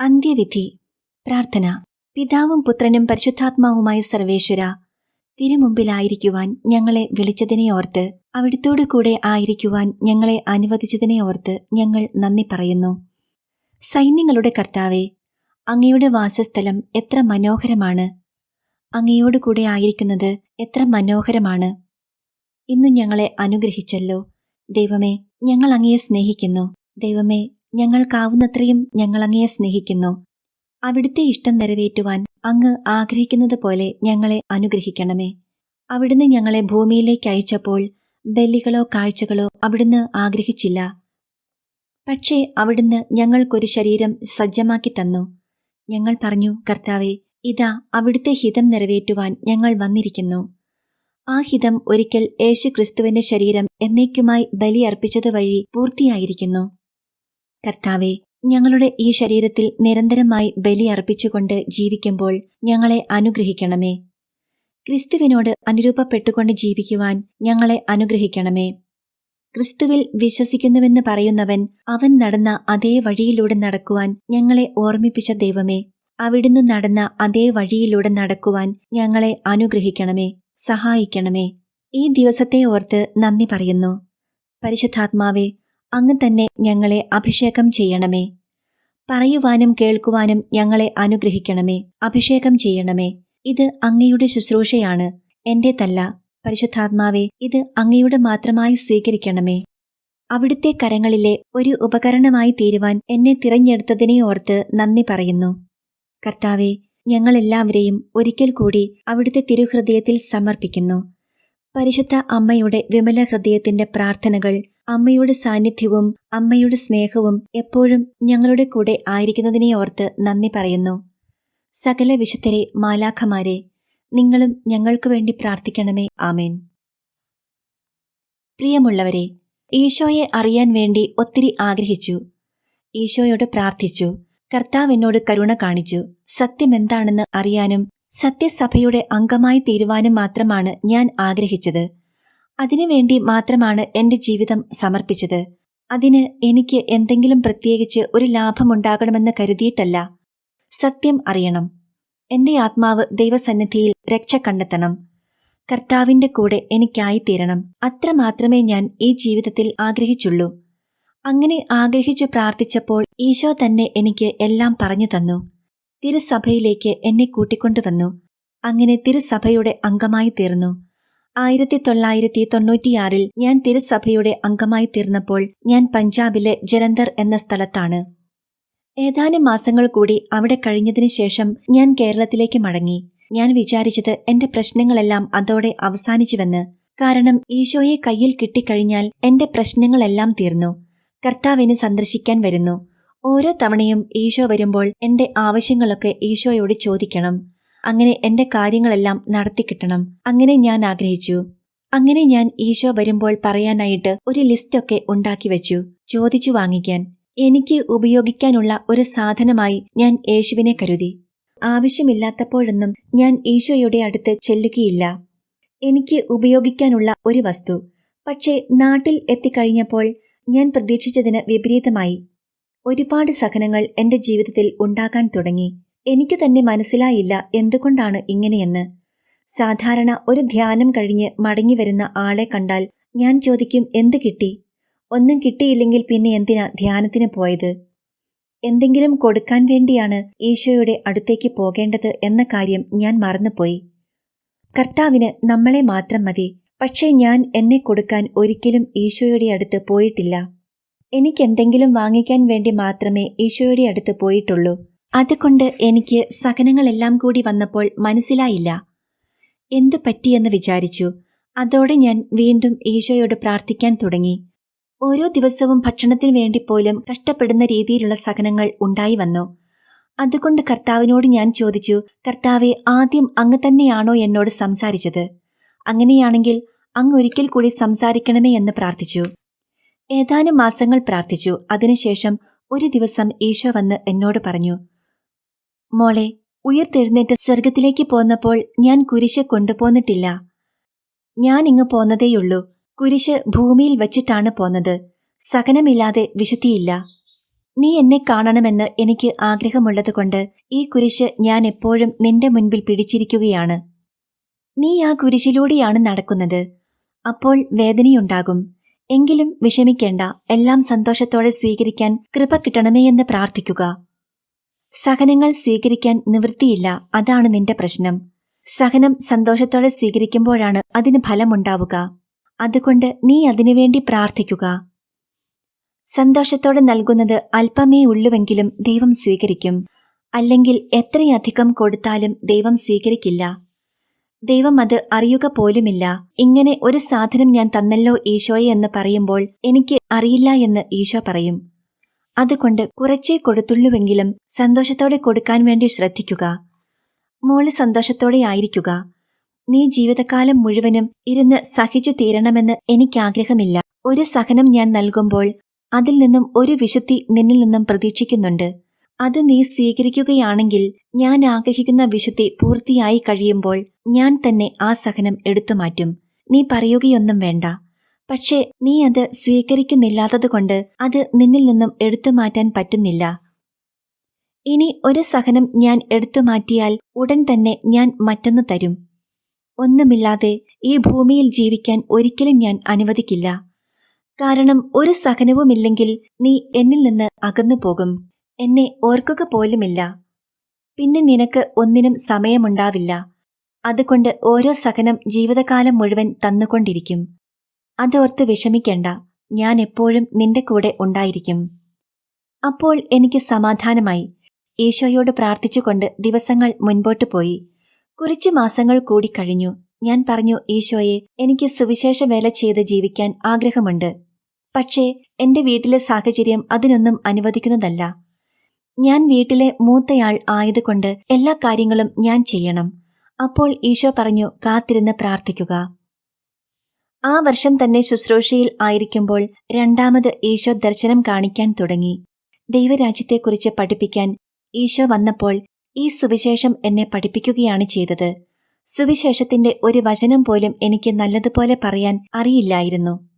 അന്ത്യവിധി പ്രാർത്ഥന. പിതാവും പുത്രനും പരിശുദ്ധാത്മാവുമായ സർവേശ്വര തിരുമുമ്പിലായിരിക്കുവാൻ ഞങ്ങളെ വിളിച്ചതിനെ ഓർത്ത് അവിടുത്തോടു കൂടെ ആയിരിക്കുവാൻ ഞങ്ങളെ അനുവദിച്ചതിനെ ഓർത്ത് ഞങ്ങൾ നന്ദി പറയുന്നു. സൈന്യങ്ങളുടെ കർത്താവെ അങ്ങയുടെ വാസസ്ഥലം എത്ര മനോഹരമാണ്. അങ്ങയോടു കൂടെ ആയിരിക്കുന്നത് എത്ര മനോഹരമാണ്. ഇന്ന് ഞങ്ങളെ അനുഗ്രഹിച്ചല്ലോ. ദൈവമേ ഞങ്ങൾ അങ്ങയെ സ്നേഹിക്കുന്നു. ദൈവമേ ഞങ്ങൾക്കാവുന്നത്രയും ഞങ്ങളങ്ങയെ സ്നേഹിക്കുന്നു. അവിടുത്തെ ഇഷ്ടം നിറവേറ്റുവാൻ അങ്ങ് ആഗ്രഹിക്കുന്നത് പോലെ ഞങ്ങളെ അനുഗ്രഹിക്കണമേ. അവിടുന്ന് ഞങ്ങളെ ഭൂമിയിലേക്ക് അയച്ചപ്പോൾ ബലികളോ കാഴ്ചകളോ അവിടുന്ന് ആഗ്രഹിച്ചില്ല. പക്ഷേ അവിടുന്ന് ഞങ്ങൾക്കൊരു ശരീരം സജ്ജമാക്കി തന്നു. ഞങ്ങൾ പറഞ്ഞു കർത്താവെ ഇതാ അവിടുത്തെ ഹിതം നിറവേറ്റുവാൻ ഞങ്ങൾ വന്നിരിക്കുന്നു. ആ ഹിതം ഒരിക്കൽ യേശു ക്രിസ്തുവിന്റെ ശരീരം എന്നേക്കുമായി ബലിയർപ്പിച്ചതുവഴി പൂർത്തിയായിരിക്കുന്നു. കർത്താവെ ഞങ്ങളുടെ ഈ ശരീരത്തിൽ നിരന്തരമായി ബലി അർപ്പിച്ചുകൊണ്ട് ജീവിക്കുമ്പോൾ ഞങ്ങളെ അനുഗ്രഹിക്കണമേ. ക്രിസ്തുവിനോട് അനുരൂപപ്പെട്ടുകൊണ്ട് ജീവിക്കുവാൻ ഞങ്ങളെ അനുഗ്രഹിക്കണമേ. ക്രിസ്തുവിൽ വിശ്വസിക്കുന്നുവെന്ന് പറയുന്നവൻ അവൻ നടന്ന അതേ വഴിയിലൂടെ നടക്കുവാൻ ഞങ്ങളെ ഓർമ്മിപ്പിച്ച ദൈവമേ. അവിടുന്ന് നടന്ന അതേ വഴിയിലൂടെ നടക്കുവാൻ ഞങ്ങളെ അനുഗ്രഹിക്കണമേ സഹായിക്കണമേ. ഈ ദിവസത്തെ ഓർത്ത് നന്ദി പറയുന്നു. പരിശുദ്ധാത്മാവെ അങ്ങ് തന്നെ ഞങ്ങളെ അഭിഷേകം ചെയ്യണമേ. പറയുവാനും കേൾക്കുവാനും ഞങ്ങളെ അനുഗ്രഹിക്കണമേ. അഭിഷേകം ചെയ്യണമേ. ഇത് അങ്ങയുടെ ശുശ്രൂഷയാണ്. എന്റേതല്ല. പരിശുദ്ധാത്മാവെ ഇത് അങ്ങയുടെ മാത്രമായി സ്വീകരിക്കണമേ. അവിടുത്തെ കരങ്ങളിലെ ഒരു ഉപകരണമായി തീരുവാൻ എന്നെ തിരഞ്ഞെടുത്തതിനെ ഓർത്ത് നന്ദി പറയുന്നു. കർത്താവെ ഞങ്ങളെല്ലാവരെയും ഒരിക്കൽ കൂടി അവിടുത്തെ തിരുഹൃദയത്തിൽ സമർപ്പിക്കുന്നു. പരിശുദ്ധ അമ്മയുടെ വിമല ഹൃദയത്തിന്റെ പ്രാർത്ഥനകൾ അമ്മയുടെ സാന്നിധ്യവും അമ്മയുടെ സ്നേഹവും എപ്പോഴും ഞങ്ങളുടെ കൂടെ ആയിരിക്കുന്നതിനെ ഓർത്ത് നന്ദി പറയുന്നു. സകല വിശുദ്ധരെ മാലാഖമാരെ നിങ്ങളും ഞങ്ങൾക്കു വേണ്ടി പ്രാർത്ഥിക്കണമേ. ആമേൻ. പ്രിയമുള്ളവരെ ഈശോയെ അറിയാൻ വേണ്ടി ഒത്തിരി ആഗ്രഹിച്ചു. ഈശോയോട് പ്രാർത്ഥിച്ചു. കർത്താവ് എന്നോട് കരുണ കാണിച്ചു. സത്യം എന്താണെന്ന് അറിയാനും സത്യസഭയുടെ അംഗമായി തീരുവാനും മാത്രമാണ് ഞാൻ ആഗ്രഹിച്ചത്. അതിനുവേണ്ടി മാത്രമാണ് എന്റെ ജീവിതം സമർപ്പിച്ചത്. അതിന് എനിക്ക് എന്തെങ്കിലും പ്രത്യേകിച്ച് ഒരു ലാഭമുണ്ടാകണമെന്ന് കരുതിയിട്ടല്ല. സത്യം അറിയണം. എന്റെ ആത്മാവ് ദൈവസന്നിധിയിൽ രക്ഷ കണ്ടെത്തണം. കർത്താവിന്റെ കൂടെ എനിക്കായിത്തീരണം. അത്ര മാത്രമേ ഞാൻ ഈ ജീവിതത്തിൽ ആഗ്രഹിച്ചുള്ളൂ. അങ്ങനെ ആഗ്രഹിച്ചു പ്രാർത്ഥിച്ചപ്പോൾ ഈശോ തന്നെ എനിക്ക് എല്ലാം പറഞ്ഞു തന്നു. തിരുസഭയിലേക്ക് എന്നെ കൂട്ടിക്കൊണ്ടുവന്നു. അങ്ങനെ തിരുസഭയുടെ അംഗമായി തീർന്നു. ആയിരത്തി തൊള്ളായിരത്തി തൊണ്ണൂറ്റിയാറിൽ ഞാൻ തിരുസഭയുടെ അംഗമായി തീർന്നപ്പോൾ ഞാൻ പഞ്ചാബിലെ ജലന്ധർ എന്ന സ്ഥലത്താണ്. ഏതാനും മാസങ്ങൾ കൂടി അവിടെ കഴിഞ്ഞതിനു ശേഷം ഞാൻ കേരളത്തിലേക്ക് മടങ്ങി. ഞാൻ വിചാരിച്ചത് എന്റെ പ്രശ്നങ്ങളെല്ലാം അതോടെ അവസാനിച്ചുവെന്ന്. കാരണം ഈശോയെ കയ്യിൽ കിട്ടിക്കഴിഞ്ഞാൽ എന്റെ പ്രശ്നങ്ങളെല്ലാം തീർന്നു. കർത്താവിന് സന്ദർശിക്കാൻ വരുന്നു. ഓരോ തവണയും ഈശോ വരുമ്പോൾ എന്റെ ആവശ്യങ്ങളൊക്കെ ഈശോയോട് ചോദിക്കണം. അങ്ങനെ എന്റെ കാര്യങ്ങളെല്ലാം നടത്തി കിട്ടണം. അങ്ങനെ ഞാൻ ആഗ്രഹിച്ചു. അങ്ങനെ ഞാൻ ഈശോ വരുമ്പോൾ പറയാനായിട്ട് ഒരു ലിസ്റ്റൊക്കെ ഉണ്ടാക്കി വെച്ചു. ചോദിച്ചു വാങ്ങിക്കാൻ. എനിക്ക് ഉപയോഗിക്കാനുള്ള ഒരു സാധനമായി ഞാൻ യേശുവിനെ കരുതി. ആവശ്യമില്ലാത്തപ്പോഴൊന്നും ഞാൻ ഈശോയുടെ അടുത്ത് ചെല്ലുകയില്ല. എനിക്ക് ഉപയോഗിക്കാനുള്ള ഒരു വസ്തു. പക്ഷേ നാട്ടിൽ എത്തിക്കഴിഞ്ഞപ്പോൾ ഞാൻ പ്രതീക്ഷിച്ചതിന് വിപരീതമായി. ഒരുപാട് സഹനങ്ങൾ എന്റെ ജീവിതത്തിൽ ഉണ്ടാകാൻ തുടങ്ങി. എനിക്ക് തന്നെ മനസ്സിലായില്ല എന്തുകൊണ്ടാണ് ഇങ്ങനെയെന്ന്. സാധാരണ ഒരു ധ്യാനം കഴിഞ്ഞ് മടങ്ങി വരുന്ന ആളെ കണ്ടാൽ ഞാൻ ചോദിക്കും എന്ത് കിട്ടി? ഒന്നും കിട്ടിയില്ലെങ്കിൽ പിന്നെ എന്തിനാ ധ്യാനത്തിന് പോയത്? എന്തെങ്കിലും കൊടുക്കാൻ വേണ്ടിയാണ് ഈശോയുടെ അടുത്തേക്ക് പോകേണ്ടത് എന്ന കാര്യം ഞാൻ മറന്നുപോയി. കർത്താവിന് നമ്മളെ മാത്രം മതി പക്ഷേ ഞാൻ എന്നെ കൊടുക്കാൻ ഒരിക്കലും ഈശോയുടെ അടുത്ത് പോയിട്ടില്ല. എനിക്കെന്തെങ്കിലും വാങ്ങിക്കാൻ വേണ്ടി മാത്രമേ ഈശോയുടെ അടുത്ത് പോയിട്ടുള്ളൂ. അതുകൊണ്ട് എനിക്ക് സഹനങ്ങളെല്ലാം കൂടി വന്നപ്പോൾ മനസ്സിലായില്ല. എന്തു പറ്റിയെന്ന് വിചാരിച്ചു. അതോടെ ഞാൻ വീണ്ടും ഈശോയോട് പ്രാർത്ഥിക്കാൻ തുടങ്ങി. ഓരോ ദിവസവും ഭക്ഷണത്തിനു വേണ്ടി പോലും കഷ്ടപ്പെടുന്ന രീതിയിലുള്ള സഹനങ്ങൾ ഉണ്ടായി വന്നു. അതുകൊണ്ട് കർത്താവിനോട് ഞാൻ ചോദിച്ചു കർത്താവെ ആദ്യം അങ്ങ് തന്നെയാണോ എന്നോട് സംസാരിച്ചത്? അങ്ങനെയാണെങ്കിൽ അങ്ങ് ഒരിക്കൽ കൂടി സംസാരിക്കണമേ എന്ന് പ്രാർത്ഥിച്ചു. ഏതാനും മാസങ്ങൾ പ്രാർത്ഥിച്ചു. അതിനുശേഷം ഒരു ദിവസം ഈശോ വന്ന് എന്നോട് പറഞ്ഞു മോളെ ഉയർത്തെഴുന്നേറ്റ് സ്വർഗത്തിലേക്ക് പോന്നപ്പോൾ ഞാൻ കുരിശ് കൊണ്ടുപോന്നിട്ടില്ല. ഞാൻ ഇങ്ങ് പോന്നതേയുള്ളൂ. കുരിശ് ഭൂമിയിൽ വച്ചിട്ടാണ് പോന്നത്. സഹനമില്ലാതെ വിശുദ്ധിയില്ല. നീ എന്നെ കാണണമെന്ന് എനിക്ക് ആഗ്രഹമുള്ളതുകൊണ്ട് ഈ കുരിശ് ഞാൻ എപ്പോഴും നിന്റെ മുൻപിൽ പിടിച്ചിരിക്കുകയാണ്. നീ ആ കുരിശിലൂടെയാണ് നടക്കുന്നത്. അപ്പോൾ വേദനയുണ്ടാകും. എങ്കിലും വിഷമിക്കേണ്ട. എല്ലാം സന്തോഷത്തോടെ സ്വീകരിക്കാൻ കൃപ കിട്ടണമേ എന്ന് പ്രാർത്ഥിക്കുക. സഹനങ്ങൾ സ്വീകരിക്കാൻ നിവൃത്തിയില്ല അതാണ് നിന്റെ പ്രശ്നം. സഹനം സന്തോഷത്തോടെ സ്വീകരിക്കുമ്പോഴാണ് അതിന് ഫലമുണ്ടാവുക. അതുകൊണ്ട് നീ അതിനുവേണ്ടി പ്രാർത്ഥിക്കുക. സന്തോഷത്തോടെ നൽകുന്നത് അല്പമേ ഉള്ളുവെങ്കിലും ദൈവം സ്വീകരിക്കും. അല്ലെങ്കിൽ എത്രയധികം കൊടുത്താലും ദൈവം സ്വീകരിക്കില്ല. ദൈവം അത് അറിയുക പോലുമില്ല. ഇങ്ങനെ ഒരു സാധനം ഞാൻ തന്നല്ലോ ഈശോയെ എന്ന് പറയുമ്പോൾ എനിക്ക് അറിയില്ല എന്ന് ഈശോ പറയും. അതുകൊണ്ട് കുറച്ചേ കൊടുത്തുള്ളുവെങ്കിലും സന്തോഷത്തോടെ കൊടുക്കാൻ വേണ്ടി ശ്രദ്ധിക്കുക. മോൾ സന്തോഷത്തോടെ ആയിരിക്കുക. നീ ജീവിതകാലം മുഴുവനും ഇരുന്ന് സഹിച്ചു തീരണമെന്ന് എനിക്കാഗ്രഹമില്ല. ഒരു സഹനം ഞാൻ നൽകുമ്പോൾ അതിൽ നിന്നും ഒരു വിശുദ്ധി നിന്നിൽ നിന്നും പ്രതീക്ഷിക്കുന്നുണ്ട്. അത് നീ സ്വീകരിക്കുകയാണെങ്കിൽ ഞാൻ ആഗ്രഹിക്കുന്ന വിശുദ്ധി പൂർത്തിയായി കഴിയുമ്പോൾ ഞാൻ തന്നെ ആ സഹനം എടുത്തുമാറ്റും നീ പറയുകയൊന്നും വേണ്ട. പക്ഷേ നീ അത് സ്വീകരിക്കുന്നില്ലാത്തതുകൊണ്ട് അത് നിന്നിൽ നിന്നും എടുത്തു മാറ്റാൻ പറ്റുന്നില്ല. ഇനി ഒരു സഹനം ഞാൻ എടുത്തു മാറ്റിയാൽ ഉടൻ തന്നെ ഞാൻ മറ്റൊന്ന് തരും. ഒന്നുമില്ലാതെ ഈ ഭൂമിയിൽ ജീവിക്കാൻ ഒരിക്കലും ഞാൻ അനുവദിക്കില്ല. കാരണം ഒരു സഹനവുമില്ലെങ്കിൽ നീ എന്നിൽ നിന്ന് അകന്നു പോകും. എന്നെ ഓർക്കുക പോലുമില്ല. പിന്നെ നിനക്ക് ഒന്നിനും സമയമുണ്ടാവില്ല. അതുകൊണ്ട് ഓരോ സഹനം ജീവിതകാലം മുഴുവൻ തന്നുകൊണ്ടിരിക്കും. അതോർത്ത് വിഷമിക്കേണ്ട. ഞാൻ എപ്പോഴും നിന്റെ കൂടെ ഉണ്ടായിരിക്കും. അപ്പോൾ എനിക്ക് സമാധാനമായി. ഈശോയോട് പ്രാർത്ഥിച്ചുകൊണ്ട് ദിവസങ്ങൾ മുൻപോട്ട് പോയി. കുറച്ചു മാസങ്ങൾ കൂടി കഴിഞ്ഞു. ഞാൻ പറഞ്ഞു ഈശോയെ എനിക്ക് സുവിശേഷ വേല ചെയ്ത് ജീവിക്കാൻ ആഗ്രഹമുണ്ട്. പക്ഷേ എന്റെ വീട്ടിലെ സാഹചര്യം അതിനൊന്നും അനുവദിക്കുന്നതല്ല. ഞാൻ വീട്ടിലെ മൂത്തയാൾ ആയതുകൊണ്ട് എല്ലാ കാര്യങ്ങളും ഞാൻ ചെയ്യണം. അപ്പോൾ ഈശോ പറഞ്ഞു കാത്തിരുന്ന് പ്രാർത്ഥിക്കുക. ആ വർഷം തന്നെ ശുശ്രൂഷയിൽ ആയിരിക്കുമ്പോൾ രണ്ടാമത് ഈശോ ദർശനം കാണിക്കാൻ തുടങ്ങി. ദൈവരാജ്യത്തെക്കുറിച്ച് പഠിപ്പിക്കാൻ ഈശോ വന്നപ്പോൾ ഈ സുവിശേഷം എന്നെ പഠിപ്പിക്കുകയാണ് ചെയ്തത്. സുവിശേഷത്തിന്റെ ഒരു വചനം പോലും എനിക്ക് നല്ലതുപോലെ പറയാൻ അറിയില്ലായിരുന്നു.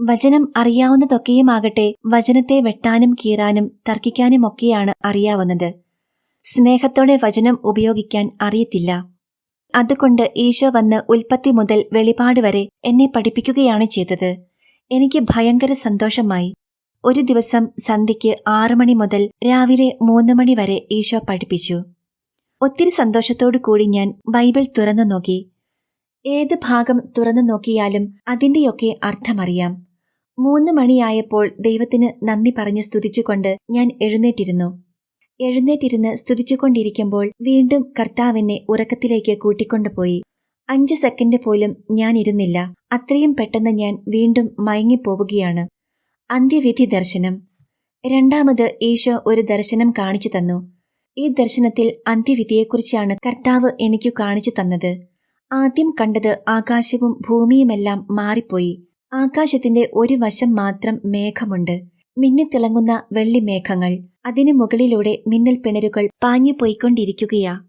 വചനം അറിയാവുന്നതൊക്കെയുമാകട്ടെ വചനത്തെ വെട്ടാനും കീറാനും തർക്കിക്കാനുമൊക്കെയാണ് അറിയാവുന്നത്. സ്നേഹത്തോടെ വചനം ഉപയോഗിക്കാൻ അറിയത്തില്ല. അതുകൊണ്ട് ഈശോ വന്ന് ഉൽപ്പത്തി മുതൽ വെളിപാട് വരെ എന്നെ പഠിപ്പിക്കുകയാണ് ചെയ്തത്. എനിക്ക് ഭയങ്കര സന്തോഷമായി. ഒരു ദിവസം സന്ധ്യയ്ക്ക് മണി മുതൽ രാവിലെ മൂന്ന് മണി വരെ ഈശോ പഠിപ്പിച്ചു. ഒത്തിരി സന്തോഷത്തോടു കൂടി ഞാൻ ബൈബിൾ തുറന്നു നോക്കി. ഏത് ഭാഗം തുറന്നു നോക്കിയാലും അതിന്റെയൊക്കെ അർത്ഥമറിയാം. മൂന്ന് മണിയായപ്പോൾ ദൈവത്തിന് നന്ദി പറഞ്ഞ് സ്തുതിച്ചുകൊണ്ട് ഞാൻ എഴുന്നേറ്റിരുന്നു. എഴുന്നേറ്റിരുന്ന് സ്തുതിച്ചുകൊണ്ടിരിക്കുമ്പോൾ വീണ്ടും കർത്താവിനെ ഉറക്കത്തിലേക്ക് കൂട്ടിക്കൊണ്ടുപോയി. അഞ്ചു സെക്കൻഡ് പോലും ഞാൻ ഇരുന്നില്ല. അത്രയും പെട്ടെന്ന് ഞാൻ വീണ്ടും മയങ്ങിപ്പോവുകയാണ്. അന്ത്യവിധി ദർശനം. രണ്ടാമത് ഈശോ ഒരു ദർശനം കാണിച്ചു തന്നു. ഈ ദർശനത്തിൽ അന്ത്യവിധിയെക്കുറിച്ചാണ് കർത്താവ് എനിക്കു കാണിച്ചു തന്നത്. ആദ്യം കണ്ടത് ആകാശവും ഭൂമിയുമെല്ലാം മാറിപ്പോയി. ആകാശത്തിന്റെ ഒരു വശം മാത്രം മേഘമുണ്ട്. മിന്നിത്തിളങ്ങുന്ന വെള്ളിമേഘങ്ങൾ അതിനു മുകളിലൂടെ മിന്നൽ പിണരുകൾ പാഞ്ഞു പോയിക്കൊണ്ടിരിക്കുകയാ.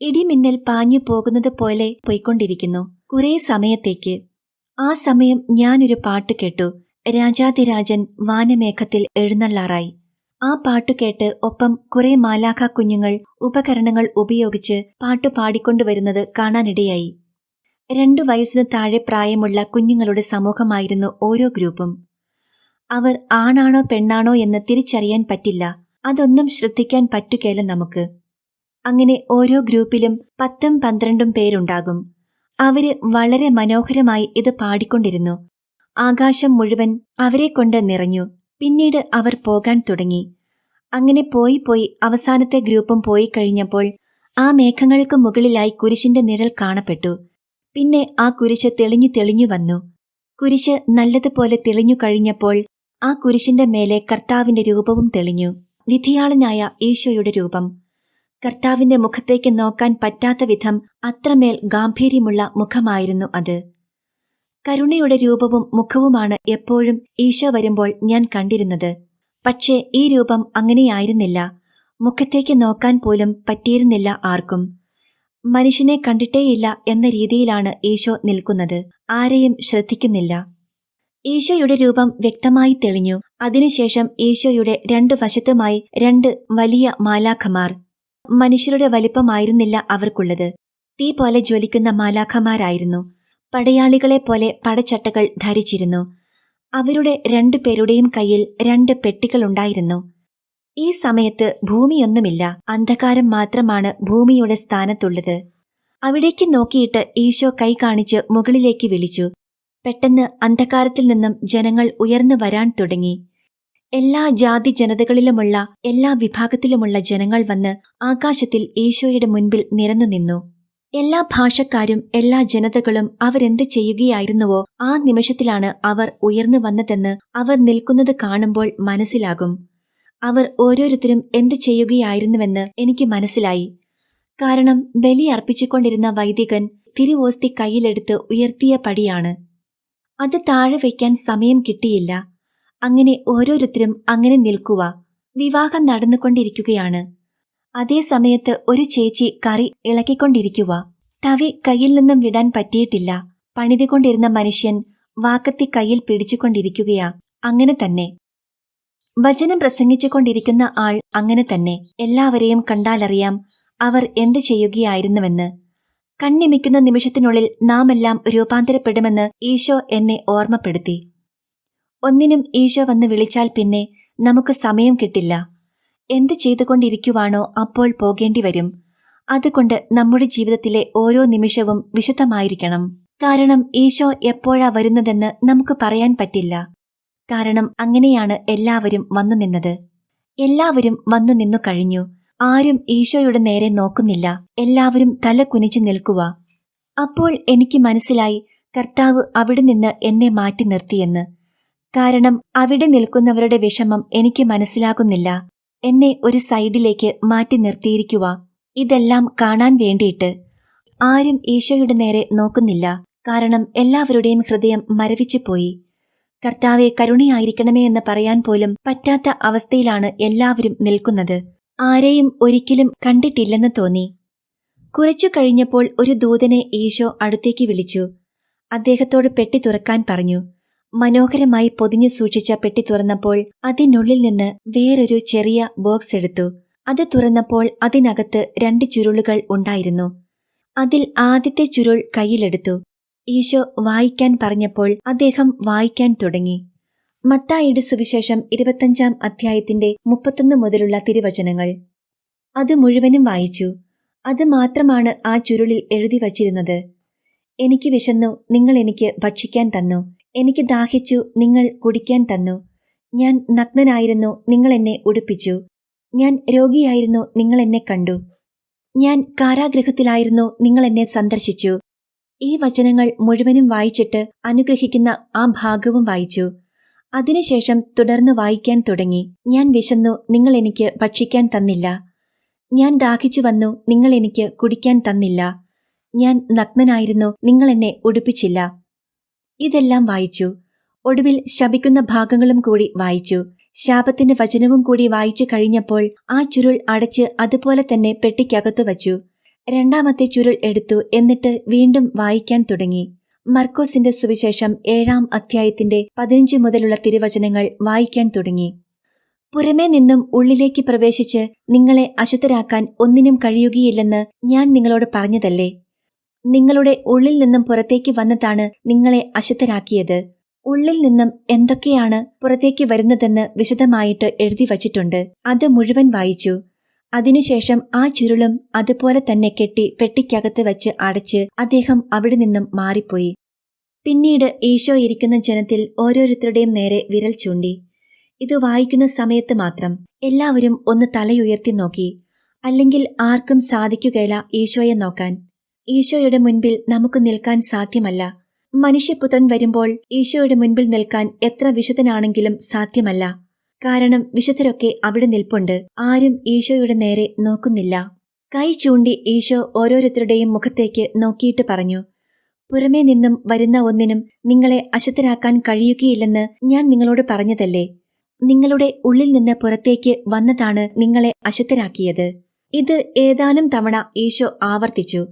ഇടിമിന്നൽ പാഞ്ഞു പോകുന്നത് പോലെ പോയിക്കൊണ്ടിരിക്കുന്നു. കുറേ സമയത്തേക്ക്. ആ സമയം ഞാനൊരു പാട്ട് കേട്ടു. രാജാതിരാജൻ വാനമേഘത്തിൽ എഴുന്നള്ളാറായി. ആ പാട്ടു കേട്ട് ഒപ്പം കുറെ മാലാഖ കുഞ്ഞുങ്ങൾ ഉപകരണങ്ങൾ ഉപയോഗിച്ച് പാട്ടു പാടിക്കൊണ്ടുവരുന്നത് കാണാനിടയായി. രണ്ടു വയസ്സിനു താഴെ പ്രായമുള്ള കുഞ്ഞുങ്ങളുടെ സമൂഹമായിരുന്നു ഓരോ ഗ്രൂപ്പും. അവർ ആണാണോ പെണ്ണാണോ എന്ന് തിരിച്ചറിയാൻ പറ്റില്ല. അതൊന്നും ശ്രദ്ധിക്കാൻ പറ്റുകയില്ല നമുക്ക്. അങ്ങനെ ഓരോ ഗ്രൂപ്പിലും പത്തും പന്ത്രണ്ടും പേരുണ്ടാകും. അവർ വളരെ മനോഹരമായി ഇത് പാടിക്കൊണ്ടിരുന്നു. ആകാശം മുഴുവൻ അവരെ കൊണ്ട് നിറഞ്ഞു. പിന്നീട് അവർ പോകാൻ തുടങ്ങി. അങ്ങനെ പോയി പോയി അവസാനത്തെ ഗ്രൂപ്പും പോയി കഴിഞ്ഞപ്പോൾ ആ മേഘങ്ങൾക്ക് മുകളിലായി കുരിശിന്റെ നിഴൽ കാണപ്പെട്ടു. പിന്നെ ആ കുരിശ് തെളിഞ്ഞു തെളിഞ്ഞു വന്നു. കുരിശ് നല്ലതുപോലെ തെളിഞ്ഞു കഴിഞ്ഞപ്പോൾ ആ കുരിശിന്റെ മേലെ കർത്താവിന്റെ രൂപവും തെളിഞ്ഞു. വിധിയാളനായ ഈശോയുടെ രൂപം. കർത്താവിന്റെ മുഖത്തേക്ക് നോക്കാൻ പറ്റാത്ത വിധം അത്രമേൽ ഗാംഭീര്യമുള്ള മുഖമായിരുന്നു അത്. കരുണയുടെ രൂപവും മുഖവുമാണ് എപ്പോഴും ഈശോ വരുമ്പോൾ ഞാൻ കണ്ടിരുന്നത്. പക്ഷേ ഈ രൂപം അങ്ങനെയായിരുന്നില്ല. മുഖത്തേക്ക് നോക്കാൻ പോലും പറ്റിയിരുന്നില്ല ആർക്കും. മനുഷ്യനെ കണ്ടിട്ടേയില്ല എന്ന രീതിയിലാണ് ഈശോ നിൽക്കുന്നത്. ആരെയും ശ്രദ്ധിക്കുന്നില്ല. ഈശോയുടെ രൂപം വ്യക്തമായി തെളിഞ്ഞു. അതിനുശേഷം ഈശോയുടെ രണ്ടു വശത്തുമായി രണ്ട് വലിയ മാലാഖമാർ. മനുഷ്യരുടെ വലിപ്പമായിരുന്നില്ല അവർക്കുള്ളത്. തീ പോലെ ജ്വലിക്കുന്ന മാലാഖമാരായിരുന്നു. പടയാളികളെ പോലെ പടച്ചട്ടകൾ ധരിച്ചിരുന്നു. അവരുടെ രണ്ടു പേരുടെയും കയ്യിൽ രണ്ട് പെട്ടികളുണ്ടായിരുന്നു ഈ സമയത്ത് ഭൂമിയൊന്നുമില്ല. അന്ധകാരം മാത്രമാണ് ഭൂമിയുടെ സ്ഥാനത്തുള്ളത്. അവിടേക്ക് നോക്കിയിട്ട് ഈശോ കൈ കാണിച്ച് മുകളിലേക്ക് വിളിച്ചു. പെട്ടെന്ന് അന്ധകാരത്തിൽ നിന്നും ജനങ്ങൾ ഉയർന്നു വരാൻ തുടങ്ങി. എല്ലാ ജാതി ജനതകളിലുമുള്ള എല്ലാ വിഭാഗത്തിലുമുള്ള ജനങ്ങൾ വന്ന് ആകാശത്തിൽ യേശോയുടെ മുൻപിൽ നിരന്നു നിന്നു. എല്ലാ ഭാഷക്കാരും എല്ലാ ജനതകളും അവരെന്ത് ചെയ്യുകയായിരുന്നുവോ ആ നിമിഷത്തിലാണ് അവർ ഉയർന്നു വന്നതെന്ന് അവർ നിൽക്കുന്നത് കാണുമ്പോൾ മനസ്സിലാകും. അവർ ഓരോരുത്തരും എന്തു ചെയ്യുകയായിരുന്നുവെന്ന് എനിക്ക് മനസ്സിലായി. കാരണം ബലി അർപ്പിച്ചുകൊണ്ടിരുന്ന വൈദികൻ തിരുവോസ്തി കയ്യിലെടുത്ത് ഉയർത്തിയ പടിയാണ്. അത് താഴെ വയ്ക്കാൻ സമയം കിട്ടിയില്ല. അങ്ങനെ ഓരോരുത്തരും അങ്ങനെ നിൽക്കുക വിവാഹം നടന്നുകൊണ്ടിരിക്കുകയാണ്. അതേ സമയത്ത് ഒരു ചേച്ചി കറി ഇളക്കിക്കൊണ്ടിരിക്കുക തവി കയ്യിൽ നിന്നും വിടാൻ പറ്റിയിട്ടില്ല. പണിതുകൊണ്ടിരുന്ന മനുഷ്യൻ വാക്കത്തി കയ്യിൽ പിടിച്ചുകൊണ്ടിരിക്കുകയാ. അങ്ങനെ തന്നെ. വചനം പ്രസംഗിച്ചുകൊണ്ടിരിക്കുന്ന ആൾ അങ്ങനെ തന്നെ. എല്ലാവരെയും കണ്ടാലറിയാം അവർ എന്തു ചെയ്യുകയായിരുന്നുവെന്ന്. കണ്ണിമിക്കുന്ന നിമിഷത്തിനുള്ളിൽ നാമെല്ലാം രൂപാന്തരപ്പെടുമെന്ന് ഈശോ എന്നെ ഓർമ്മപ്പെടുത്തി. ഒന്നിനും ഈശോ വന്ന് വിളിച്ചാൽ പിന്നെ നമുക്ക് സമയം കിട്ടില്ല. എന്ത് ചെയ്തുകൊണ്ടിരിക്കുവാണോ അപ്പോൾ പോകേണ്ടി വരും അതുകൊണ്ട് നമ്മുടെ ജീവിതത്തിലെ ഓരോ നിമിഷവും വിശുദ്ധമായിരിക്കണം. കാരണം ഈശോ എപ്പോഴാ വരുന്നതെന്ന് നമുക്ക് പറയാൻ പറ്റില്ല. കാരണം അങ്ങനെയാണ് എല്ലാവരും വന്നു നിന്നത്. എല്ലാവരും വന്നു നിന്നു കഴിഞ്ഞു. ആരും ഈശോയുടെ നേരെ നോക്കുന്നില്ല. എല്ലാവരും തല കുനിച്ചു നിൽക്കുക. അപ്പോൾ എനിക്ക് മനസ്സിലായി കർത്താവ് അവിടെ നിന്ന് എന്നെ മാറ്റി നിർത്തിയെന്ന്. കാരണം അവിടെ നിൽക്കുന്നവരുടെ വിഷമം എനിക്ക് മനസ്സിലാകുന്നില്ല. എന്നെ ഒരു സൈഡിലേക്ക് മാറ്റി നിർത്തിയിരിക്കുക. ഇതെല്ലാം കാണാൻ വേണ്ടിയിട്ട്. ആരും ഈശോയുടെ നേരെ നോക്കുന്നില്ല. കാരണം എല്ലാവരുടെയും ഹൃദയം മരവിച്ചു പോയി. കർത്താവെ കരുണയായിരിക്കണമേ എന്ന് പറയാൻ പോലും പറ്റാത്ത അവസ്ഥയിലാണ് എല്ലാവരും നിൽക്കുന്നത്. ആരെയും ഒരിക്കലും കണ്ടിട്ടില്ലെന്ന് തോന്നി. കുറച്ചു കഴിഞ്ഞപ്പോൾ ഒരു ദൂതനെ ഈശോ അടുത്തേക്ക് വിളിച്ചു. അദ്ദേഹത്തോട് പെട്ടി തുറക്കാൻ പറഞ്ഞു. മനോഹരമായി പൊതിഞ്ഞു സൂക്ഷിച്ച പെട്ടി തുറന്നപ്പോൾ അതിനുള്ളിൽ നിന്ന് വേറൊരു ചെറിയ ബോക്സ് എടുത്തു. അത് തുറന്നപ്പോൾ അതിനകത്ത് രണ്ട് ചുരുളുകൾ ഉണ്ടായിരുന്നു. അതിൽ ആദ്യത്തെ ചുരുൾ കയ്യിലെടുത്തു. ഈശോ വായിക്കാൻ പറഞ്ഞപ്പോൾ അദ്ദേഹം വായിക്കാൻ തുടങ്ങി. മത്തായിയുടെ സുവിശേഷം ഇരുപത്തഞ്ചാം അധ്യായത്തിന്റെ മുപ്പത്തൊന്ന് മുതലുള്ള തിരുവചനങ്ങൾ. അത് മുഴുവനും വായിച്ചു. അത് മാത്രമാണ് ആ ചുരുളിൽ എഴുതി വച്ചിരുന്നത്. എനിക്ക് വിശന്നു നിങ്ങൾ എനിക്ക് ഭക്ഷിക്കാൻ തന്നു. എനിക്ക് ദാഹിച്ചു നിങ്ങൾ കുടിക്കാൻ തന്നു. ഞാൻ നഗ്നനായിരുന്നു നിങ്ങൾ എന്നെ ഉടുപ്പിച്ചു. ഞാൻ രോഗിയായിരുന്നു നിങ്ങൾ എന്നെ കണ്ടു. ഞാൻ കാരാഗ്രഹത്തിലായിരുന്നു നിങ്ങൾ എന്നെ സന്ദർശിച്ചു. ഈ വചനങ്ങൾ മുഴുവനും വായിച്ചിട്ട് അനുഗ്രഹിക്കുന്ന ആ ഭാഗവും വായിച്ചു. അതിനുശേഷം തുടർന്ന് വായിക്കാൻ തുടങ്ങി. ഞാൻ വിശന്നു നിങ്ങൾ എനിക്ക് ഭക്ഷിക്കാൻ തന്നില്ല. ഞാൻ ദാഹിച്ചു വന്നു നിങ്ങൾ എനിക്ക് കുടിക്കാൻ തന്നില്ല. ഞാൻ നഗ്നനായിരുന്നു നിങ്ങൾ എന്നെ ഉടുപ്പിച്ചില്ല ഇതെല്ലാം വായിച്ചു. ഒടുവിൽ ശപിക്കുന്ന ഭാഗങ്ങളും കൂടി വായിച്ചു. ശാപത്തിന്റെ വചനവും കൂടി വായിച്ചു കഴിഞ്ഞപ്പോൾ ആ ചുരുൾ അടച്ച് അതുപോലെ തന്നെ പെട്ടിക്കകത്തു വച്ചു. രണ്ടാമത്തെ ചുരുൾ എടുത്തു എന്നിട്ട് വീണ്ടും വായിക്കാൻ തുടങ്ങി. മർക്കോസിന്റെ സുവിശേഷം ഏഴാം അധ്യായത്തിന്റെ പതിനഞ്ച് മുതലുള്ള തിരുവചനങ്ങൾ വായിക്കാൻ തുടങ്ങി. പുറമേ നിന്നും ഉള്ളിലേക്ക് പ്രവേശിച്ച് നിങ്ങളെ അശുദ്ധരാക്കാൻ ഒന്നിനും കഴിയുകയില്ലെന്ന് ഞാൻ നിങ്ങളോട് പറഞ്ഞതല്ലേ? നിങ്ങളുടെ ഉള്ളിൽ നിന്നും പുറത്തേക്ക് വന്നതാണ് നിങ്ങളെ അശുദ്ധരാക്കിയത്. ഉള്ളിൽ നിന്നും എന്തൊക്കെയാണ് പുറത്തേക്ക് വരുന്നതെന്ന് വിശദമായിട്ട് എഴുതി വച്ചിട്ടുണ്ട്. അത് മുഴുവൻ വായിച്ചു. അതിനുശേഷം ആ ചുരുളും അതുപോലെ തന്നെ കെട്ടി പെട്ടിക്കകത്ത് വച്ച് അടച്ച് അദ്ദേഹം അവിടെ നിന്നും മാറിപ്പോയി. പിന്നീട് ഈശോ ഇരിക്കുന്ന ജനത്തിൽ ഓരോരുത്തരുടെയും നേരെ വിരൽ ചൂണ്ടി. ഇത് വായിക്കുന്ന സമയത്ത് മാത്രം എല്ലാവരും ഒന്ന് തലയുയർത്തി നോക്കി. അല്ലെങ്കിൽ ആർക്കും സാധിക്കുകയില്ല ഈശോയെ നോക്കാൻ. ഈശോയുടെ മുൻപിൽ നമുക്ക് നിൽക്കാൻ സാധ്യമല്ല. മനുഷ്യപുത്രൻ വരുമ്പോൾ ഈശോയുടെ മുൻപിൽ നിൽക്കാൻ എത്ര വിശുദ്ധനാണെങ്കിലും സാധ്യമല്ല. കാരണം വിശുദ്ധരൊക്കെ അവിടെ നിൽപ്പുണ്ട്. ആരും ഈശോയുടെ നേരെ നോക്കുന്നില്ല. കൈ ചൂണ്ടി ഈശോ ഓരോരുത്തരുടെയും മുഖത്തേക്ക് നോക്കിയിട്ട് പറഞ്ഞു പുറമേ നിന്നും വരുന്ന ഒന്നിനും നിങ്ങളെ അശുദ്ധരാക്കാൻ കഴിയുകയില്ലെന്ന് ഞാൻ നിങ്ങളോട് പറഞ്ഞതല്ലേ? നിങ്ങളുടെ ഉള്ളിൽ നിന്ന് പുറത്തേക്ക് വന്നതാണ് നിങ്ങളെ അശുദ്ധരാക്കിയത്. ഇത് ഏതാനും തവണ ഈശോ ആവർത്തിച്ചു.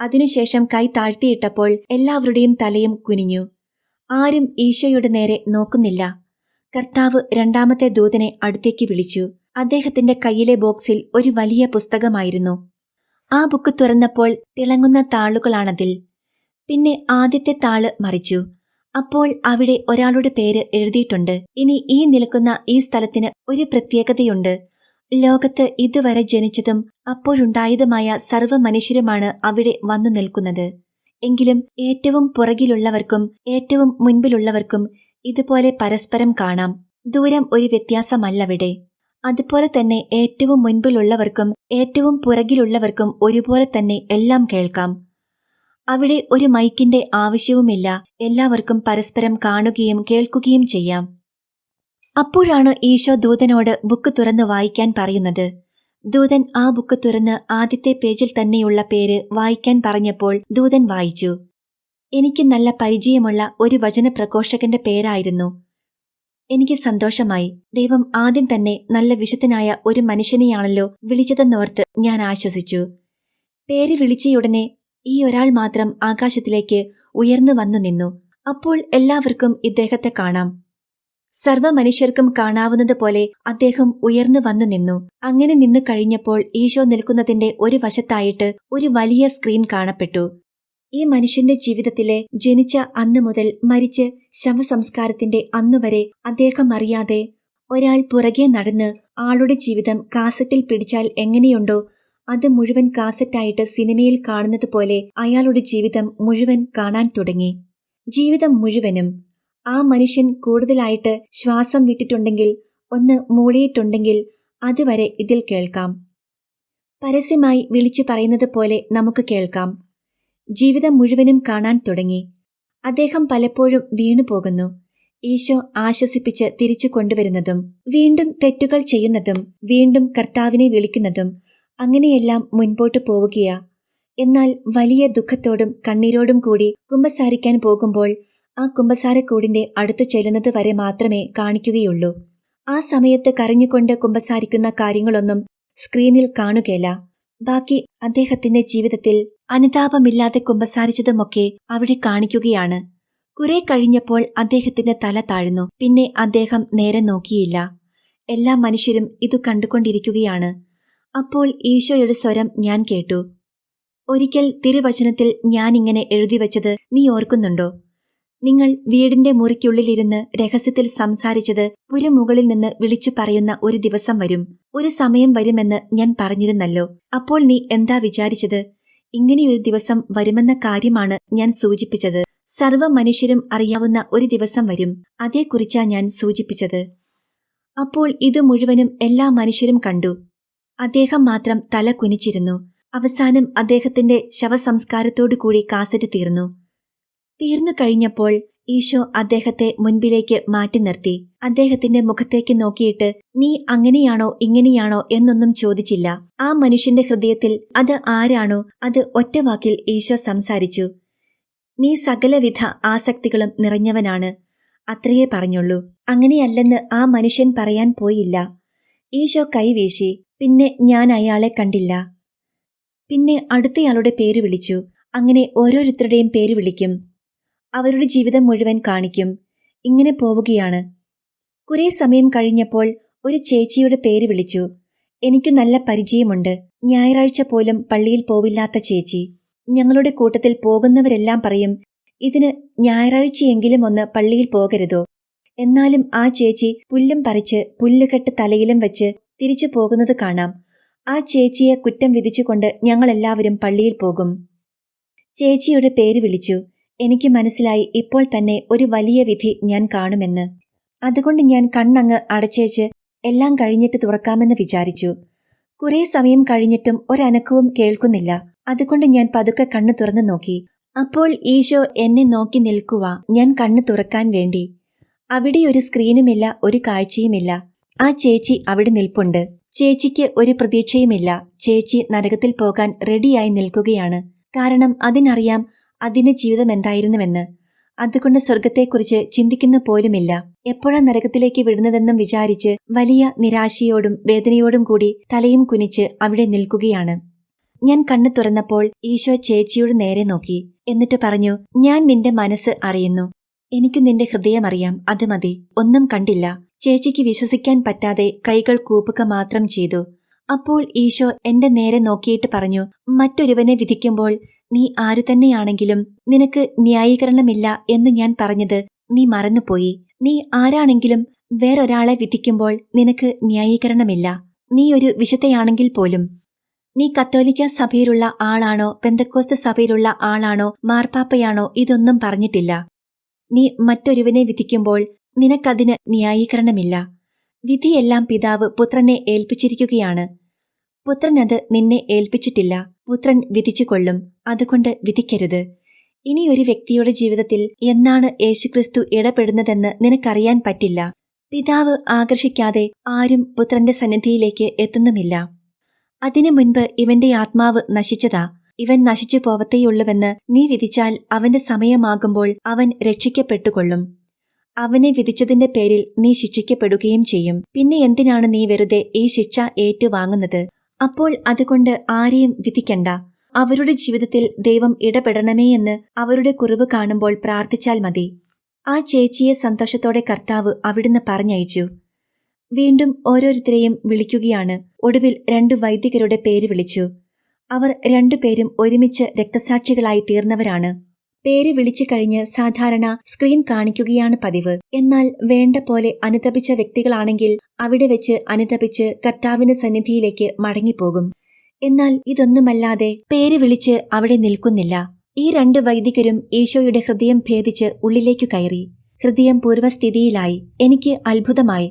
അതിനുശേഷം കൈ താഴ്ത്തിയിട്ടപ്പോൾ എല്ലാവരുടെയും തലയും കുനിഞ്ഞു. ആരും ഈശോയുടെ നേരെ നോക്കുന്നില്ല. കർത്താവ് രണ്ടാമത്തെ ദൂതനെ അടുത്തേക്ക് വിളിച്ചു. അദ്ദേഹത്തിന്റെ കയ്യിലെ ബോക്സിൽ ഒരു വലിയ പുസ്തകമായിരുന്നു. ആ ബുക്ക് തുറന്നപ്പോൾ തിളങ്ങുന്ന താളുകളാണതിൽ. പിന്നെ ആദ്യത്തെ താൾ മറിച്ചു. അപ്പോൾ അവിടെ ഒരാളുടെ പേര് എഴുതിയിട്ടുണ്ട്. ഇനി ഈ നിൽക്കുന്ന ഈ സ്ഥലത്തിന് ഒരു പ്രത്യേകതയുണ്ട്. ലോകത്ത് ഇതുവരെ ജനിച്ചതും അപ്പോഴുണ്ടായതുമായ സർവ മനുഷ്യരുമാണ് അവിടെ വന്നു നിൽക്കുന്നത്. എങ്കിലും ഏറ്റവും പുറകിലുള്ളവർക്കും ഏറ്റവും മുൻപിലുള്ളവർക്കും ഇതുപോലെ പരസ്പരം കാണാം. ദൂരം ഒരു വ്യത്യാസമല്ലവിടെ. അതുപോലെ തന്നെ ഏറ്റവും മുൻപിലുള്ളവർക്കും ഏറ്റവും പുറകിലുള്ളവർക്കും ഒരുപോലെ തന്നെ എല്ലാം കേൾക്കാം. അവിടെ ഒരു മൈക്കിന്റെ ആവശ്യവുമില്ല. എല്ലാവർക്കും പരസ്പരം കാണുകയും കേൾക്കുകയും ചെയ്യാം. അപ്പോഴാണ് ഈശോ ദൂതനോട് ബുക്ക് തുറന്ന് വായിക്കാൻ പറയുന്നത്. ദൂതൻ ആ ബുക്ക് തുറന്ന് ആദ്യത്തെ പേജിൽ തന്നെയുള്ള പേര് വായിക്കാൻ പറഞ്ഞപ്പോൾ ദൂതൻ വായിച്ചു. എനിക്ക് നല്ല പരിചയമുള്ള ഒരു വചനപ്രഘോഷകന്റെ പേരായിരുന്നു. എനിക്ക് സന്തോഷമായി. ദൈവം ആദ്യം തന്നെ നല്ല വിശുദ്ധനായ ഒരു മനുഷ്യനെയാണല്ലോ വിളിച്ചതെന്നോർത്ത് ഞാൻ ആശ്വസിച്ചു. പേര് വിളിച്ചയുടനെ ഈ ഒരാൾ മാത്രം ആകാശത്തിലേക്ക് ഉയർന്നു വന്നു നിന്നു. അപ്പോൾ എല്ലാവർക്കും ഇദ്ദേഹത്തെ കാണാം. സർവ മനുഷ്യർക്കും കാണാവുന്നതുപോലെ അദ്ദേഹം ഉയർന്നു വന്നു നിന്നു. അങ്ങനെ നിന്നു കഴിഞ്ഞപ്പോൾ ഈശോ നിൽക്കുന്നതിന്റെ ഒരു വശത്തായിട്ട് ഒരു വലിയ സ്ക്രീൻ കാണപ്പെട്ടു. ഈ മനുഷ്യന്റെ ജീവിതത്തിലെ ജനിച്ച അന്നു മുതൽ മരിച്ച് ശവസംസ്കാരത്തിന്റെ അന്നുവരെ അദ്ദേഹം അറിയാതെ ഒരാൾ പുറകെ നടന്ന് ആളുടെ ജീവിതം കാസറ്റിൽ പിടിച്ചാൽ എങ്ങനെയുണ്ടോ അത് മുഴുവൻ കാസറ്റായിട്ട് സിനിമയിൽ കാണുന്നത് പോലെ അയാളുടെ ജീവിതം മുഴുവൻ കാണാൻ തുടങ്ങി. ജീവിതം മുഴുവനും ആ മനുഷ്യൻ കൂടുതലായിട്ട് ശ്വാസം വിട്ടിട്ടുണ്ടെങ്കിൽ ഒന്ന് മൂളിയിട്ടുണ്ടെങ്കിൽ അതുവരെ ഇതിൽ കേൾക്കാം. പരസ്യമായി വിളിച്ചു പറയുന്നത് പോലെ നമുക്ക് കേൾക്കാം. ജീവിതം മുഴുവനും കാണാൻ തുടങ്ങി. അദ്ദേഹം പലപ്പോഴും വീണു പോകുന്നു. ഈശോ ആശ്വസിപ്പിച്ച് തിരിച്ചു കൊണ്ടുവരുന്നതും വീണ്ടും തെറ്റുകൾ ചെയ്യുന്നതും വീണ്ടും കർത്താവിനെ വിളിക്കുന്നതും അങ്ങനെയെല്ലാം മുൻപോട്ട് പോവുകയാ. എന്നാൽ വലിയ ദുഃഖത്തോടും കണ്ണീരോടും കൂടി കുമ്പസാരിക്കാൻ പോകുമ്പോൾ ആ കുമ്പസാരക്കൂടിന്റെ അടുത്തു ചെല്ലുന്നത് വരെ മാത്രമേ കാണിക്കുകയുള്ളൂ. ആ സമയത്ത് കരഞ്ഞുകൊണ്ട് കുമ്പസാരിക്കുന്ന കാര്യങ്ങളൊന്നും സ്ക്രീനിൽ കാണുകയില്ല ബാക്കി അദ്ദേഹത്തിന്റെ ജീവിതത്തിൽ അനുതാപമില്ലാതെ കുമ്പസാരിച്ചതുമൊക്കെ അവിടെ കാണിക്കുകയാണ്. കുറെ കഴിഞ്ഞപ്പോൾ അദ്ദേഹത്തിന്റെ തല താഴ്ന്നു. പിന്നെ അദ്ദേഹം നേരെ നോക്കിയില്ല. എല്ലാ മനുഷ്യരും ഇതു കണ്ടുകൊണ്ടിരിക്കുകയാണ്. അപ്പോൾ ഈശോയുടെ സ്വരം ഞാൻ കേട്ടു. ഒരിക്കൽ തിരുവചനത്തിൽ ഞാനിങ്ങനെ എഴുതിവച്ചത് നീ ഓർക്കുന്നുണ്ടോ? നിങ്ങൾ വീടിന്റെ മുറിക്കുള്ളിലിരുന്ന് രഹസ്യത്തിൽ സംസാരിച്ചത് പുരമുകളിൽ നിന്ന് വിളിച്ചു പറയുന്ന ഒരു ദിവസം വരും. ഒരു സമയം വരുമെന്ന് ഞാൻ പറഞ്ഞിരുന്നല്ലോ. അപ്പോൾ നീ എന്താ വിചാരിച്ചത്? ഇങ്ങനെയൊരു ദിവസം വരുമെന്ന കാര്യമാണ് ഞാൻ സൂചിപ്പിച്ചത്. സർവ മനുഷ്യരും അറിയാവുന്ന ഒരു ദിവസം വരും. അതേക്കുറിച്ചാ ഞാൻ സൂചിപ്പിച്ചത്. അപ്പോൾ ഇത് മുഴുവനും എല്ലാ മനുഷ്യരും കണ്ടു. അദ്ദേഹം മാത്രം തല കുനിച്ചിരുന്നു. അവസാനം അദ്ദേഹത്തിന്റെ ശവസംസ്കാരത്തോടു കൂടി കാസറ്റ് തീർന്നു. തീർന്നു കഴിഞ്ഞപ്പോൾ ഈശോ അദ്ദേഹത്തെ മുൻപിലേക്ക് മാറ്റി നിർത്തി. അദ്ദേഹത്തിന്റെ മുഖത്തേക്ക് നോക്കിയിട്ട് നീ അങ്ങനെയാണോ ഇങ്ങനെയാണോ എന്നൊന്നും ചോദിച്ചില്ല. ആ മനുഷ്യന്റെ ഹൃദയത്തിൽ അത് ആരാണോ അത് ഒറ്റവാക്കിൽ ഈശോ സംസാരിച്ചു. നീ സകലവിധ ആസക്തികളും നിറഞ്ഞവനാണ്. അത്രയേ പറഞ്ഞുള്ളൂ. അങ്ങനെയല്ലെന്ന് ആ മനുഷ്യൻ പറയാൻ പോയില്ല. ഈശോ കൈവീശി പിന്നെ ഞാൻ അയാളെ കണ്ടില്ല. പിന്നെ അടുത്തയാളുടെ പേര് വിളിച്ചു. അങ്ങനെ ഓരോരുത്തരുടെയും പേര് വിളിക്കും. അവരുടെ ജീവിതം മുഴുവൻ കാണിക്കും. ഇങ്ങനെ പോവുകയാണ്. കുറേ സമയം കഴിഞ്ഞപ്പോൾ ഒരു ചേച്ചിയുടെ പേര് വിളിച്ചു. എനിക്ക് നല്ല പരിചയമുണ്ട്. ഞായറാഴ്ച പോലും പള്ളിയിൽ പോവില്ലാത്ത ചേച്ചി. ഞങ്ങളുടെ കൂട്ടത്തിൽ പോകുന്നവരെല്ലാം പറയും ഇതിന് ഞായറാഴ്ചയെങ്കിലും ഒന്ന് പള്ളിയിൽ പോകരുതോ എന്നാലും ആ ചേച്ചി പുല്ലും പറിച്ച് പുല്ലുകെട്ട് തലയിലും വെച്ച് തിരിച്ചു പോകുന്നത് കാണാം. ആ ചേച്ചിയെ കുറ്റം വിധിച്ചുകൊണ്ട് ഞങ്ങളെല്ലാവരും പള്ളിയിൽ പോകും. ചേച്ചിയുടെ പേര് വിളിച്ചു. എനിക്ക് മനസ്സിലായി ഇപ്പോൾ തന്നെ ഒരു വലിയ വിധി ഞാൻ കാണുമെന്ന്. അതുകൊണ്ട് ഞാൻ കണ്ണങ്ങ് അടച്ചേച്ച് എല്ലാം കഴിഞ്ഞിട്ട് തുറക്കാമെന്ന് വിചാരിച്ചു. കുറെ സമയം കഴിഞ്ഞിട്ടും ഒരനക്കവും കേൾക്കുന്നില്ല. അതുകൊണ്ട് ഞാൻ പതുക്കെ കണ്ണു തുറന്നു നോക്കി. അപ്പോൾ ഈശോ എന്നെ നോക്കി നിൽക്കുക ഞാൻ കണ്ണു തുറക്കാൻ വേണ്ടി. അവിടെ ഒരു സ്ക്രീനുമില്ല ഒരു കാഴ്ചയുമില്ല. ആ ചേച്ചി അവിടെ നിൽപ്പുണ്ട്. ചേച്ചിക്ക് ഒരു പ്രതീക്ഷയുമില്ല. ചേച്ചി നരകത്തിൽ പോകാൻ റെഡിയായി നിൽക്കുകയാണ്. കാരണം അതിനറിയാം അതിന്റെ ജീവിതം എന്തായിരുന്നുവെന്ന്. അതുകൊണ്ട് സ്വർഗത്തെക്കുറിച്ച് ചിന്തിക്കുന്ന പോലുമില്ല. എപ്പോഴാ നരകത്തിലേക്ക് വിടുന്നതെന്നും വിചാരിച്ച് വലിയ നിരാശയോടും വേദനയോടും കൂടി തലയും കുനിച്ച് അവിടെ നിൽക്കുകയാണ്. ഞാൻ കണ്ണു തുറന്നപ്പോൾ ഈശോ ചേച്ചിയോട് നേരെ നോക്കി. എന്നിട്ട് പറഞ്ഞു ഞാൻ നിന്റെ മനസ്സ് അറിയുന്നു. എനിക്ക് നിന്റെ ഹൃദയം അറിയാം. അത് മതി. ഒന്നും കണ്ടില്ല. ചേച്ചിക്ക് വിശ്വസിക്കാൻ പറ്റാതെ കൈകൾ കൂപ്പുക മാത്രം ചെയ്തു. അപ്പോൾ ഈശോ എന്റെ നേരെ നോക്കിയിട്ട് പറഞ്ഞു മറ്റൊരുവനെ വിധിക്കുമ്പോൾ നീ ആരു തന്നെയാണെങ്കിലും നിനക്ക് ന്യായീകരണമില്ല എന്ന് ഞാൻ പറഞ്ഞത് നീ മറന്നുപോയി. നീ ആരാണെങ്കിലും വേറൊരാളെ വിധിക്കുമ്പോൾ നിനക്ക് ന്യായീകരണമില്ല. നീ ഒരു വിശുദ്ധയാണെങ്കിൽ പോലും. നീ കത്തോലിക്ക സഭയിലുള്ള ആളാണോ പെന്തക്കോസ്ത സഭയിലുള്ള ആളാണോ മാർപ്പാപ്പയാണോ ഇതൊന്നും പറഞ്ഞിട്ടില്ല. നീ മറ്റൊരുവനെ വിധിക്കുമ്പോൾ നിനക്കതിന് ന്യായീകരണമില്ല. വിധിയെല്ലാം പിതാവ് പുത്രനെ ഏൽപ്പിച്ചിരിക്കുകയാണ്. പുത്രനത് നിന്നെ ഏൽപ്പിച്ചിട്ടില്ല. പുത്രൻ വിധിച്ചുകൊള്ളും. അതുകൊണ്ട് വിധിക്കരുത്. ഇനി ഒരു വ്യക്തിയുടെ ജീവിതത്തിൽ എന്നാണ് യേശുക്രിസ്തു ഇടപെടുന്നതെന്ന് നിനക്കറിയാൻ പറ്റില്ല. പിതാവ് ആകർഷിക്കാതെ ആരും പുത്രന്റെ സന്നിധിയിലേക്ക് എത്തുന്നുമില്ല. അതിനു മുൻപ് ഇവന്റെ ആത്മാവ് നശിച്ചതാ. ഇവൻ നശിച്ചു പോവത്തേയുള്ളൂവെന്ന് നീ വിധിച്ചാൽ അവന്റെ സമയമാകുമ്പോൾ അവൻ രക്ഷിക്കപ്പെട്ടുകൊള്ളും. അവനെ വിധിച്ചതിന്റെ പേരിൽ നീ ശിക്ഷിക്കപ്പെടുകയും ചെയ്യും. പിന്നെ എന്തിനാണ് നീ വെറുതെ ഈ ശിക്ഷ ഏറ്റുവാങ്ങുന്നത്? അപ്പോൾ അതുകൊണ്ട് ആരെയും വിധിക്കണ്ട. അവരുടെ ജീവിതത്തിൽ ദൈവം ഇടപെടണമേ എന്ന് അവരുടെ കുറവ് കാണുമ്പോൾ പ്രാർത്ഥിച്ചാൽ മതി. ആ ചേച്ചിയെ സന്തോഷത്തോടെ കർത്താവ് അവിടുന്ന് പറഞ്ഞയച്ചു. വീണ്ടും ഓരോരുത്തരെയും വിളിക്കുകയാണ്. ഒടുവിൽ രണ്ടു വൈദികരുടെ പേര് വിളിച്ചു. അവർ രണ്ടുപേരും ഒരുമിച്ച് രക്തസാക്ഷികളായി തീർന്നവരാണ്. പേര് വിളിച്ചു കഴിഞ്ഞ് സാധാരണ സ്ക്രീൻ കാണിക്കുകയാണ് പതിവ്. എന്നാൽ വേണ്ട പോലെ അനുതപിച്ച വ്യക്തികളാണെങ്കിൽ അവിടെ വെച്ച് അനുതപിച്ച് കർത്താവിന് സന്നിധിയിലേക്ക് മടങ്ങിപ്പോകും. എന്നാൽ ഇതൊന്നുമല്ലാതെ പേര് വിളിച്ച് അവിടെ നിൽക്കുന്നില്ല. ഈ രണ്ട് വൈദികരും ഈശോയുടെ ഹൃദയം ഭേദിച്ച് ഉള്ളിലേക്കു കയറി. ഹൃദയം പൂർവസ്ഥിതിയിലായി എനിക്ക് അത്ഭുതമായി.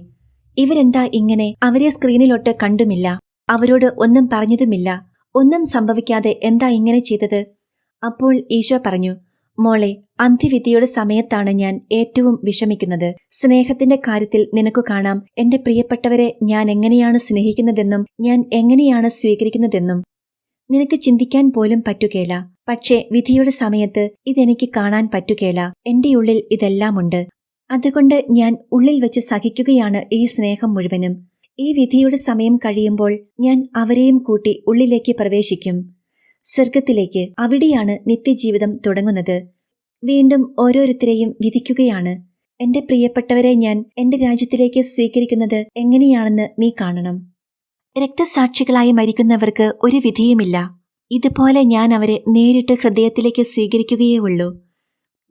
ഇവരെന്താ ഇങ്ങനെ അവരെ സ്ക്രീനിലോട്ട് കണ്ടുമില്ല. അവരോട് ഒന്നും പറഞ്ഞതുമില്ല. ഒന്നും സംഭവിക്കാതെ എന്താ ഇങ്ങനെ ചെയ്തത്? അപ്പോൾ ഈശോ പറഞ്ഞു മോളെ അന്ത്യവിധിയുടെ സമയത്താണ് ഞാൻ ഏറ്റവും വിഷമിക്കുന്നത്. സ്നേഹത്തിന്റെ കാര്യത്തിൽ നിനക്കു കാണാം. എന്റെ പ്രിയപ്പെട്ടവരെ ഞാൻ എങ്ങനെയാണ് സ്നേഹിക്കുന്നതെന്നും ഞാൻ എങ്ങനെയാണ് സ്വീകരിക്കുന്നതെന്നും. നിനക്ക് ചിന്തിക്കാൻ പോലും പറ്റുകേല. പക്ഷേ വിധിയുടെ സമയത്ത് ഇതെനിക്ക് കാണാൻ പറ്റുകേല. എന്റെ ഉള്ളിൽ ഇതെല്ലാമുണ്ട്. അതുകൊണ്ട് ഞാൻ ഉള്ളിൽ വെച്ച് സഹിക്കുകയാണ് ഈ സ്നേഹം മുഴുവനും. ഈ വിധിയുടെ സമയം കഴിയുമ്പോൾ ഞാൻ അവരെയും കൂട്ടി ഉള്ളിലേക്ക് പ്രവേശിക്കും. സ്വർഗത്തിലേക്ക് അവിടെയാണ് നിത്യജീവിതം തുടങ്ങുന്നത്. വീണ്ടും ഓരോരുത്തരെയും വിധിക്കുകയാണ്. എന്റെ പ്രിയപ്പെട്ടവരെ ഞാൻ എന്റെ രാജ്യത്തിലേക്ക് സ്വീകരിക്കുന്നത് എങ്ങനെയാണെന്ന് നീ കാണണം. രക്തസാക്ഷികളായി മരിക്കുന്നവർക്ക് ഒരു വിധിയുമില്ല. ഇതുപോലെ ഞാൻ അവരെ നേരിട്ട് ഹൃദയത്തിലേക്ക് സ്വീകരിക്കുകയേ ഉള്ളൂ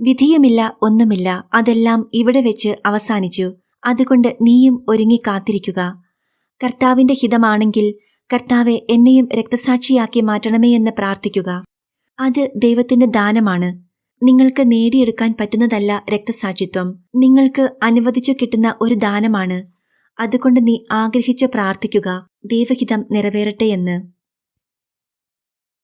വിധിയുമില്ല ഒന്നുമില്ല അതെല്ലാം ഇവിടെ വെച്ച് അവസാനിച്ചു. അതുകൊണ്ട് നീയും ഒരുങ്ങി കാത്തിരിക്കുക. കർത്താവിന്റെ ഹിതമാണെങ്കിൽ കർത്താവെ എന്നെയും രക്തസാക്ഷിയാക്കി മാറ്റണമേ എന്ന് പ്രാർത്ഥിക്കുക. അത് ദൈവത്തിന്റെ ദാനമാണ്. നിങ്ങൾക്ക് നേടിയെടുക്കാൻ പറ്റുന്നതല്ല രക്തസാക്ഷിത്വം. നിങ്ങൾക്ക് അനുവദിച്ചു കിട്ടുന്ന ഒരു ദാനമാണ്. അതുകൊണ്ട് നീ ആഗ്രഹിച്ച് പ്രാർത്ഥിക്കുക. ദൈവഹിതം നിറവേറട്ടെ എന്ന്.